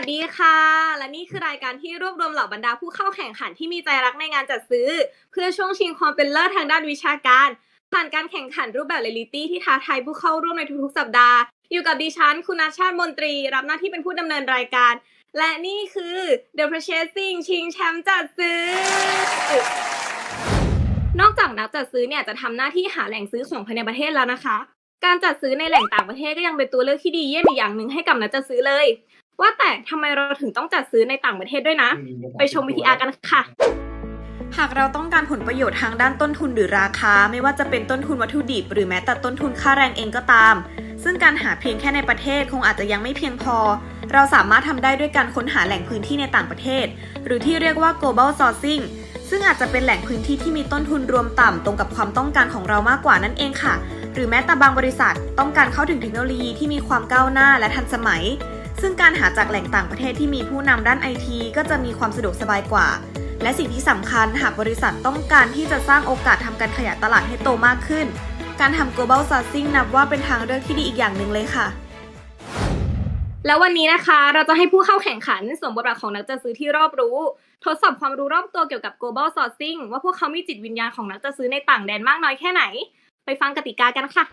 สดีค่ะ และนี่คือรายการที่รวบรวมเหล่าบรรดาผู้เข้าแข่งขันที่มีใจรักในงานจัดซื้อ เพื่อช่วงชิงความเป็นเลิศทางด้านวิชาการ ผ่านการแข่งขันรูปแบบเรยลลิตี้ที่ท้าทายผู้เข้าร่วมในทุกๆ สัปดาห์ อยู่กับดิฉัน คุณอาชาติมนตรี รับหน้าที่เป็นผู้ดำเนินรายการ และนี่คือ The Purchasing ชิงแชมป์จัดซื้อนอกจากนักจัดซื้อเนี่ยจะทำหน้าที่หาแหล่งซื้อของภายในประเทศแล้วนะคะ การจัดซื้อในแหล่งต่างประเทศก็ยังเป็นตัวเลือกที่ดีเยี่ยมอีกอย่างหนึ่งให้กับนักจัดซื้อเลย ว่าแต่ทำไมเราถึงต้องจัดซื้อในต่างประเทศด้วยนะ ไปชมวิทยากันค่ะหากเราต้องการผลประโยชน์ทางด้านต้นทุนหรือราคา ไม่ว่าจะเป็นต้นทุนวัตถุดิบ หรือแม้แต่ต้นทุนค่าแรงเองก็ตาม ซึ่งการหาเพียงแค่ในประเทศคงอาจจะยังไม่เพียงพอ เราสามารถทำได้ด้วยการค้นหาแหล่งพื้นที่ในต่างประเทศ หรือที่เรียกว่า global sourcing ซึ่งอาจจะเป็นแหล่งพื้นที่ที่มีต้นทุนรวมต่ำตรงกับความต้องการของเรามากกว่านั่นเองค่ะ หรือแม้แต่บางบริษัทต้องการเข้าถึงเทคโนโลยีที่มีความก้าวหน้าและทันสมัย ซึ่งการหาจากแหล่งต่างประเทศที่มีผู้นำด้านไอทีก็จะมีความสะดวกสบายกว่า และสิ่งที่สำคัญหากบริษัทต้องการที่จะสร้างโอกาสทำการขยายตลาดให้โตมากขึ้น การทำ global sourcing นับว่าเป็นทางเลือกที่ดีอีกอย่างหนึ่งเลยค่ะ แล้ววันนี้นะคะ เราจะให้ผู้เข้าแข่งขันสวมบทบาทของนักจัดซื้อที่รอบรู้ ทดสอบความรู้รอบตัวเกี่ยวกับ global sourcing ว่าพวกเขามีจิตวิญญาณของนักจัดซื้อในต่างแดนมากน้อยแค่ไหน ไปฟังกติกากันค่ะ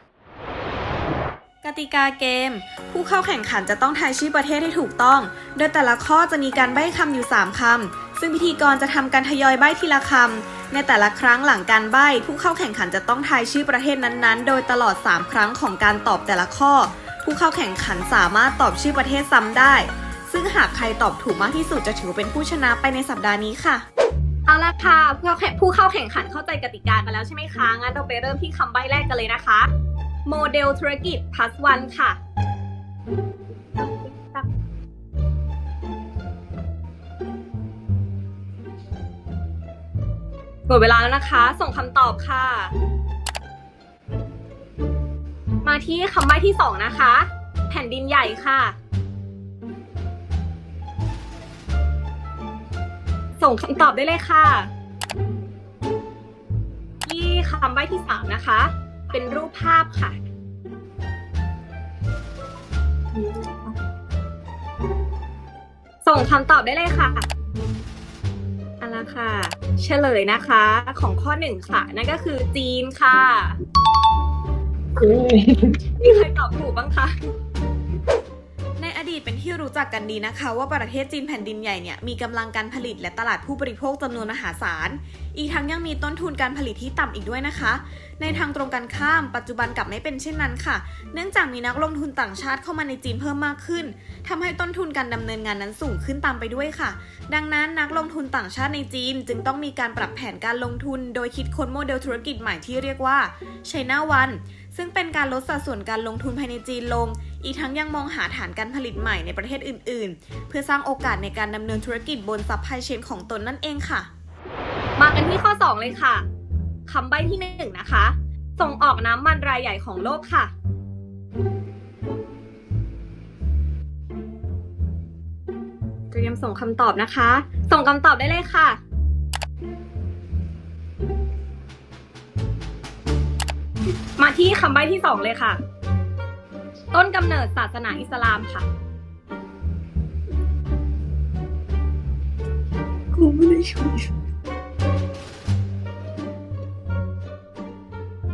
กติกาเกม ผู้เข้าแข่งขันจะต้องทายชื่อประเทศให้ถูกต้อง โดยแต่ละข้อจะมีการใบ้คำอยู่ 3 คำ ซึ่งพิธีกรจะทำการทยอยใบ้ทีละคำ ในแต่ละครั้งหลังการใบ้ ผู้เข้าแข่งขันจะต้องทายชื่อประเทศนั้นๆ โดยตลอด 3 ครั้งของการตอบแต่ละข้อ ผู้เข้าแข่งขันสามารถตอบชื่อประเทศซ้ำได้ ซึ่งหากใครตอบถูกมากที่สุดจะถือเป็นผู้ชนะไปในสัปดาห์นี้ค่ะเอาละค่ะเพื่อผู้เข้าแข่งขันเข้าใจกติกากันแล้วใช่ไหมคะงั้นเราไปเริ่มที่คำใบ้แรกกันเลยนะคะ โมเดลธุรกิจ plus one ค่ะ หมดเวลาแล้วนะคะ ส่งคำตอบค่ะ มาที่คำใบ้ที่สองนะคะ แผ่นดินใหญ่ค่ะ ส่งคำตอบได้เลยค่ะ ที่คำใบ้ที่สามนะคะ เป็นรูปภาพค่ะ ส่งคำตอบได้เลยค่ะเอันละค่ะ เฉลยนะคะ ของข้อหนึ่งค่ะ นั่นก็คือจีนค่ะ มีใครตอบถูกบ้างคะในอ ดีตเป็นที่รู้จักกันดีนะคะว่าประเทศจีนแผ่นดินใหญ่เนี่ยมีกำลังการผลิตและตลาดผู้บริโภคจำนวนมหาศาล อีกทั้งยังมีต้นทุนการผลิตที่ต่ำอีกด้วยนะคะ ในทางตรงกันข้ามปัจจุบันกลับไม่เป็นเช่นนั้นค่ะ เนื่องจากมีนักลงทุนต่างชาติเข้ามาในจีนเพิ่มมากขึ้นทำให้ต้นทุนการดำเนินงานนั้นสูงขึ้นตามไปด้วยค่ะ ดังนั้นนักลงทุนต่างชาติในจีน จึงต้องมีการปรับแผนการลงทุน โดยคิดค้นโมเดลธุรกิจใหม่ที่เรียกว่า China One ซึ่งเป็นการลดสัดส่วนการลงทุนภายในจีนลง อีกทั้งยังมองหาฐานการผลิตใหม่ในประเทศอื่น ๆ เพื่อสร้างโอกาสในการดำเนินธุรกิจบนซัพพลายเชนของตนนั่นเองค่ะ มากันที่ข้อ 2 เลยค่ะคำใบ้ที่1นะคะ ส่งออกน้ำมันรายใหญ่ของโลกค่ะเตรียมส่งคำตอบนะคะ ส่งคำตอบได้เลยค่ะ มาที่คำใบ้ที่สองเลยค่ะ ต้นกำเนิดศาสนาอิสลามค่ะกูไม่ได้ช่วย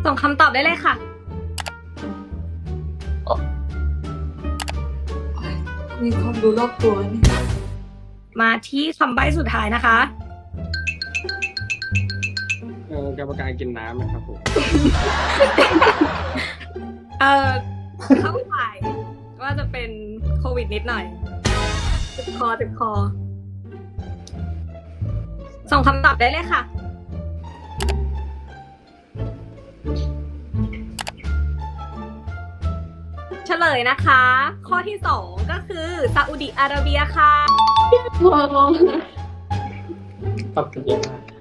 ส่งคำตอบได้เลยค่ะ มีความรู้รอบตัวนี่ มาที่คำใบ้สุดท้ายนะคะเออ กรรมการกินน้ำนะครับผมเออเข้าข่ายว่าจะเป็นโควิดนิดหน่อยเจ็บคอเจ็บคอ ส่งคำตอบได้เลยค่ะ เฉลยนะคะ ข้อที่สองก็คือซาอุดิอาระเบียค่ะ ปรับกันเยอะมาก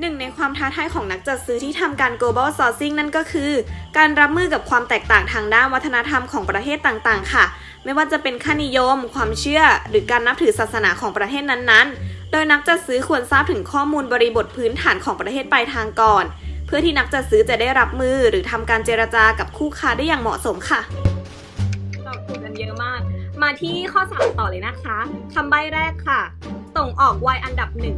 หนึ่งในความท้าทายของนักจัดซื้อที่ทำการ global sourcing นั่นก็คือ การรับมือกับความแตกต่างทางด้านวัฒนธรรมของประเทศต่างๆ ค่ะ ไม่ว่าจะเป็นค่านิยม ความเชื่อ หรือการนับถือศาสนาของประเทศนั้นๆ โดยนักจัดซื้อควรทราบถึงข้อมูลบริบทพื้นฐานของประเทศปลายทางก่อน เพื่อที่นักจัดซื้อจะได้รับมือหรือทำการเจรจากับคู่ค้าได้อย่างเหมาะสมค่ะตอบถูกกันเยอะมาก มาที่ข้อสามต่อเลยนะคะคำใบ้แรกค่ะ ส่งออกวัยอันดับหนึ่ง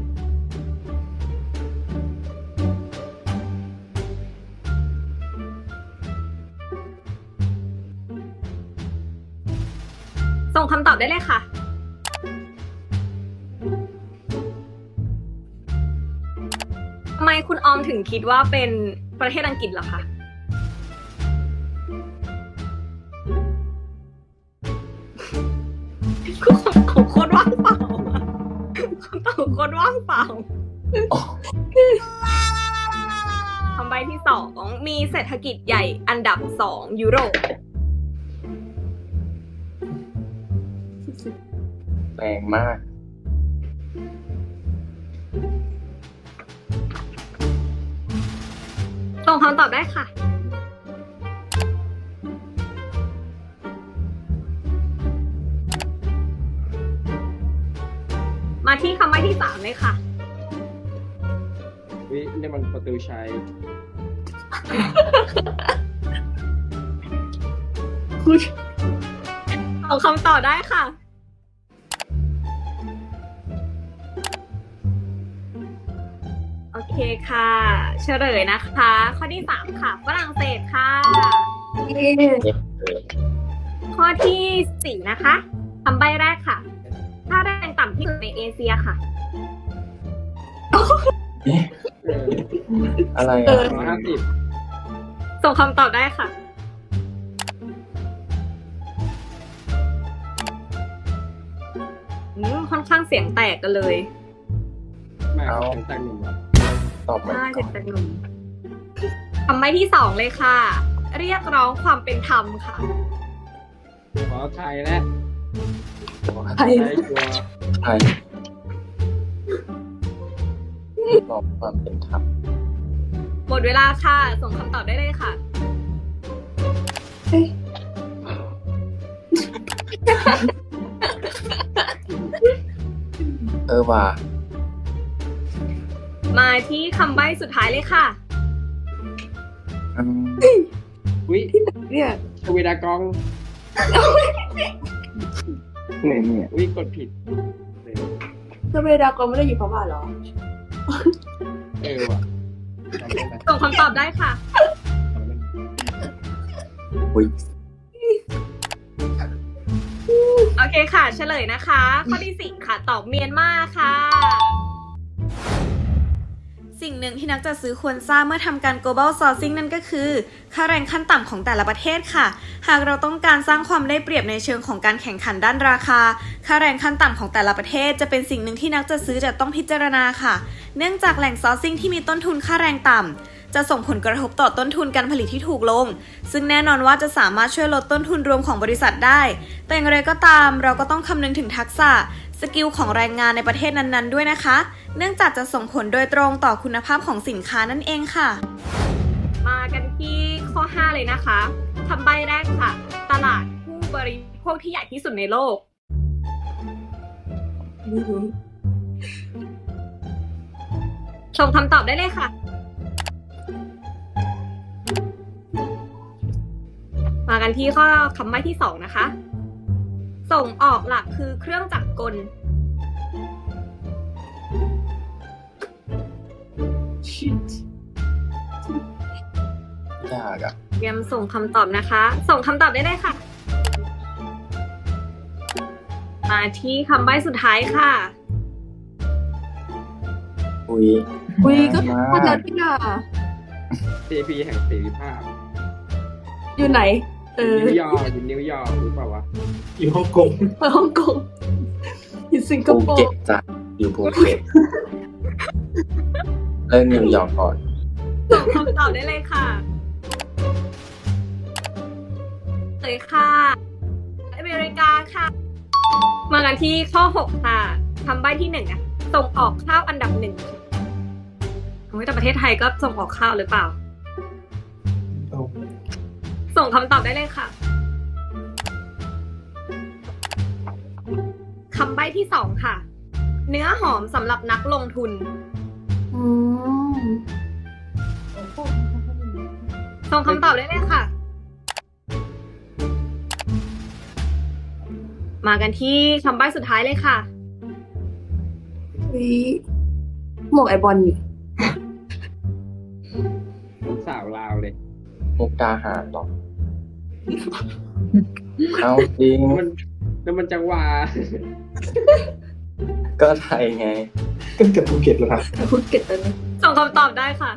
ส่งคำตอบได้เลยค่ะ ทำไมคุณออมถึงคิดว่าเป็นประเทศอังกฤษเหรอคะ คุณตอบโคตรว่างเปล่าคุณตอบโคตรว่างเปล่า คำใบที่สองมีเศรษฐกิจใหญ่อันดับสองยุโรป แรงมากส่งคำตอบได้ค่ะ มาที่คำใบ้ที่สามเลยค่ะวินี่มันประตูชัยเอาคำตอบได้ค่ะ เคค่ะ เฉลยนะคะ ข้อที่สามค่ะฝรั่งเศสค่ะเอ๊ะข้อที่สี่นะคะคำใบ้แรกค่ะค่าแรงต่ำที่สุดในเอเชียค่ะเอ๊ะเอออะไรเออะอร้อยห้าสิบส่งคำตอบได้ค่ะ อืมค่อนข้างเสียงแตกกันเลยแม่เขาเป็นแต่งหนุ่ม เหรอตอบมาใช่ก่เสีอยงนแตกหนุ่มคำใบ้ที่สองเลยค่ะ เรียกร้องความเป็นธรรมค่ะ ขอไทยและใครไทยกลัวไทยตอบความเป็นธรรมหมดเวลาค่ะ ส่งคำตอบได้เลยค่ะ เอ๊ะเออว่ะ มาที่คำใบ้สุดท้ายเลยค่ะอืมวิเนี่ยชเวดากองเนี่ยเนี่ยวิกดผิดเจ้าเวดากรไม่ได้อยู่พม่าเหรอ เออว่ะจำได้ไหมส่งคำตอบได้ค่ะจำได้ไหมอุ้ยโอเคค่ะ เฉลยนะคะ ข้อที่สี่ค่ะ ตอบเมียนมาค่ะ สิ่งหนึ่งที่นักจัดซื้อควรทราบเมื่อทำการ global sourcing นั่นก็คือ ค่าแรงขั้นต่ำของแต่ละประเทศค่ะ หากเราต้องการสร้างความได้เปรียบในเชิงของการแข่งขันด้านราคา ค่าแรงขั้นต่ำของแต่ละประเทศ จะเป็นสิ่งหนึ่งที่นักจัดซื้อจะต้องพิจารณาค่ะ เนื่องจากแหล่ง sourcing ที่มีต้นทุนค่าแรงต่ำจะส่งผลกระทบต่อต้นทุนการผลิตที่ถูกลง ซึ่งแน่นอนว่าจะสามารถช่วยลดต้นทุนรวมของบริษัทได้ แต่อย่างไรก็ตามเราก็ต้องคำนึงถึงทักษะ สกิลของแรงงานในประเทศนั้นๆ ด้วยนะคะ เนื่องจากจะส่งผลโดยตรงต่อคุณภาพของสินค้านั่นเองค่ะ มากันที่ข้อ 5 เลยนะคะคำใบ้แรกค่ะ ตลาดผู้บริโภคที่ใหญ่ที่สุดในโลกไม่รู้ชมคำตอบได้เลยค่ะ มากันที่ข้อคำใบ้ที่สองนะคะ ส่งออกหลักคือเครื่องจักรกลชิตยากอะเตรียมส่งคำตอบนะคะ ส่งคำตอบได้เลยค่ะ มาที่คำใบ้สุดท้ายค่ะ อุ้ยอุ้ยก็มาพอแล้วนี่น่ะเทพีแห่งเสรีภาพ อยู่ไหน เออยู่อนิวยอร์กอยู่นิวยอร์กหรือเปล่าวะอยู่ฮ่องกงไปฮ่องกงอยู่สิงคภูโปเก็ตร์จ้ะอยู่ภูเก็ตเริ่มนิวยอร์กก่อนส่งคำตอบได้เลยค่ะเลยค่ะ อเมริกาค่ะ มากันที่ข้อ 6 ค่ะคำใบ้ที่หนึ่งอะส่งออกข้าวอันดับหนึ่งโอ้ยแต่ประเทศไทยก็ส่งออกข้าวหรือเปล่า ส่งคำตอบได้เลยค่ะคำใบ้ที่สองค่ะ เนื้อหอมสำหรับนักลงทุน อืมส่งคำตอบได้เลยค่ะ มากันที่คำใบ้สุดท้ายเลยค่ะ วิหมวกไอบอลนี่สาวลาวเลย มุกดาหารหรอ เอาจริงแล้วมันแล้วมันจังหวะก็ไทยไง ก็เกิดภูเก็ตแล้วครับพูดเก็ตเลยส่งคำตอบได้ค่ะ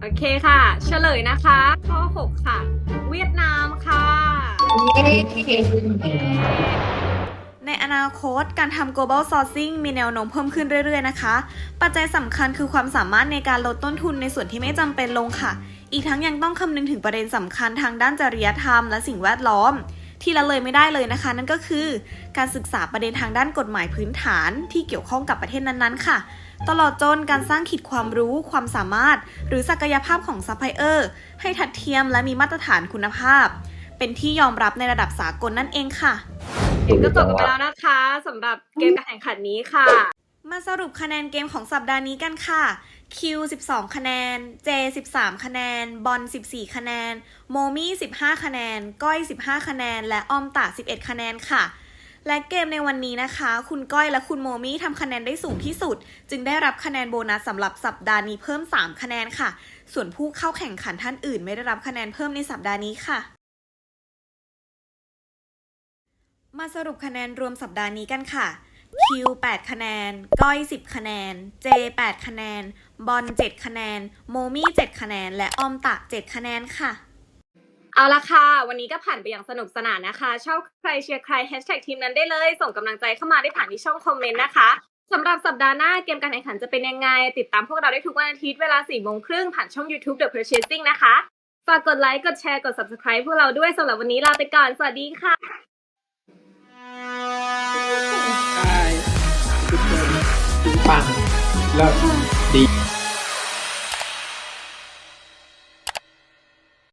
โอเคค่ะ เฉลยนะคะ ข้อ 6 ค่ะ เวียดนามค่ะใน อนาคต การทำ global sourcing มีแนวโน้มเพิ่มขึ้นเรื่อยๆนะคะ ปัจจัยสำคัญคือความสามารถในการลดต้นทุนในส่วนที่ไม่จำเป็นลงค่ะ อีกทั้งยังต้องคำนึงถึงประเด็นสำคัญทางด้านจริยธรรมและสิ่งแวดล้อม ที่ละเลยไม่ได้เลยนะคะ นั่นก็คือ การศึกษาประเด็นทางด้านกฎหมายพื้นฐาน ที่เกี่ยวข้องกับประเทศนั้นๆ ค่ะตลอดจนการสร้างขีดความรู้ ความสามารถ หรือศักยภาพของซัพพลายเออร์ให้ทัดเทียมและมีมาตรฐานคุณภาพ เป็นที่ยอมรับในระดับสากลนั่นเองค่ะ เกมก็จบกันไปแล้วนะคะสำหรับเกมการแข่งขันนี้ค่ะ มาสรุปคะแนนเกมของสัปดาห์นี้กันค่ะ Q 12 คะแนน J 13 คะแนน บอล 14 คะแนน โมมี่ 15 คะแนน ก้อย 15 คะแนน และออมตะ11 คะแนนค่ะ และเกมในวันนี้นะคะ คุณก้อยและคุณโมมี่ทำคะแนนได้สูงที่สุด จึงได้รับคะแนนโบนัสสำหรับสัปดาห์นี้เพิ่ม 3 คะแนนค่ะ ส่วนผู้เข้าแข่งขันท่านอื่น ไม่ได้รับคะแนนเพิ่มในสัปดาห์นี้ค่ะ มาสรุปคะแนนรวมสัปดาห์นี้กันค่ะ Q 8 คะแนน ก้อย 10 คะแนน J 8 คะแนน บอล 7 คะแนน โมมี่ 7 คะแนน และออมตะ 7 คะแนนค่ะ เอาละค่ะ วันนี้ก็ผ่านไปอย่างสนุกสนานนะคะ ชอบใครเชียร์ใครแฮชแท็กทีมนั้นได้เลย ส่งกำลังใจเข้ามาได้ผ่านที่ช่องคอมเมนต์นะคะสำหรับสัปดาห์หน้าเกมการแข่งขันจะเป็นยังไง ติดตามพวกเราได้ทุกวันอาทิตย์เวลา4โมงครึ่งผ่านช่อง YouTube The Purchasing นะคะ ฝากกดไลค์ กดแชร์ กด Subscribe พวกเราด้วยสำหรับวันนี้ลาไปก่อน สวัสดีค่ะ ใช่ทุกคนปังแล้วดี